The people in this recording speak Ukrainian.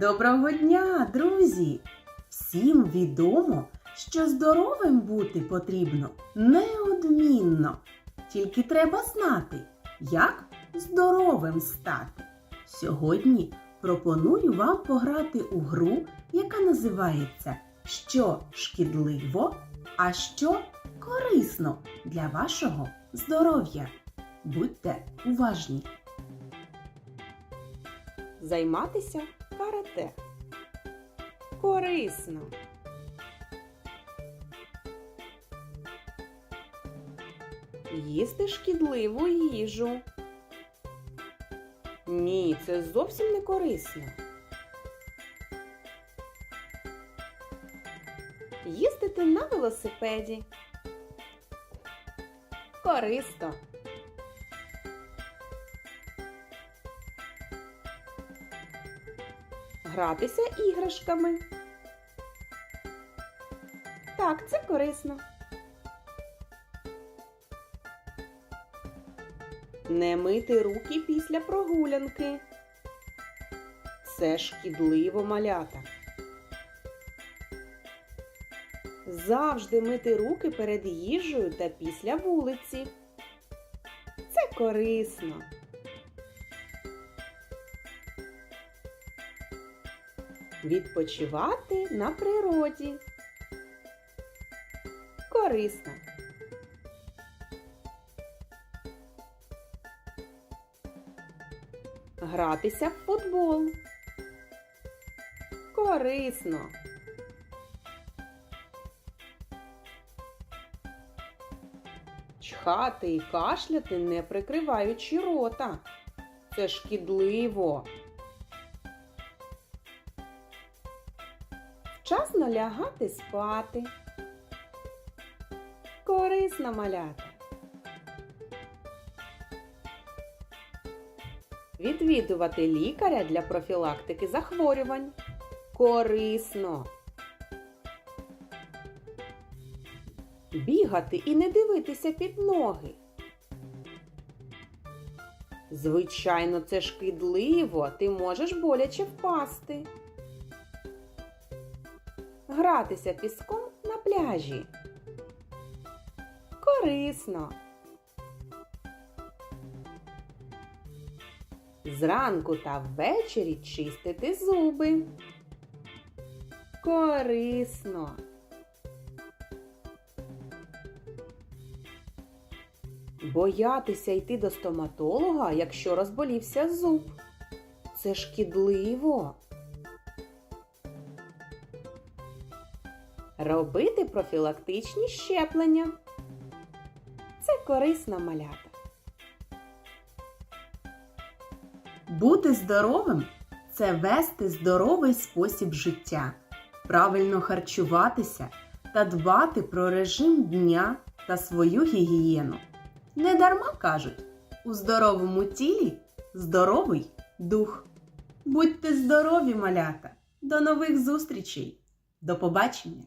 Доброго дня, друзі! Всім відомо, що здоровим бути потрібно неодмінно. Тільки треба знати, як здоровим стати. Сьогодні пропоную вам пограти у гру, яка називається Що шкідливо, а що корисно для вашого здоров'я. Будьте уважні! Займатися карате. Корисно. Їсти шкідливу їжу. Ні, це зовсім не корисно. Їздити на велосипеді. Корисно. Гратися іграшками. Так, це корисно. Не мити руки після прогулянки. Це шкідливо малята. Завжди мити руки перед їжею та після вулиці. Це корисно. Відпочивати на природі. Корисно. Гратися в футбол. Корисно. Чхати і кашляти, не прикриваючи рота. Це шкідливо. Вчасно лягати спати. Корисно малята. Відвідувати лікаря для профілактики захворювань. Корисно. Бігати і не дивитися під ноги. Звичайно, це шкідливо, ти можеш боляче впасти. Гратися піском на пляжі. Корисно. Зранку та ввечері чистити зуби. Корисно. Боятися йти до стоматолога, якщо розболівся зуб. Це шкідливо. Робити профілактичні щеплення. Це корисна малята. Бути здоровим це вести здоровий спосіб життя, правильно харчуватися та дбати про режим дня та свою гігієну. Недарма кажуть, у здоровому тілі здоровий дух. Будьте здорові, малята! До нових зустрічей! До побачення!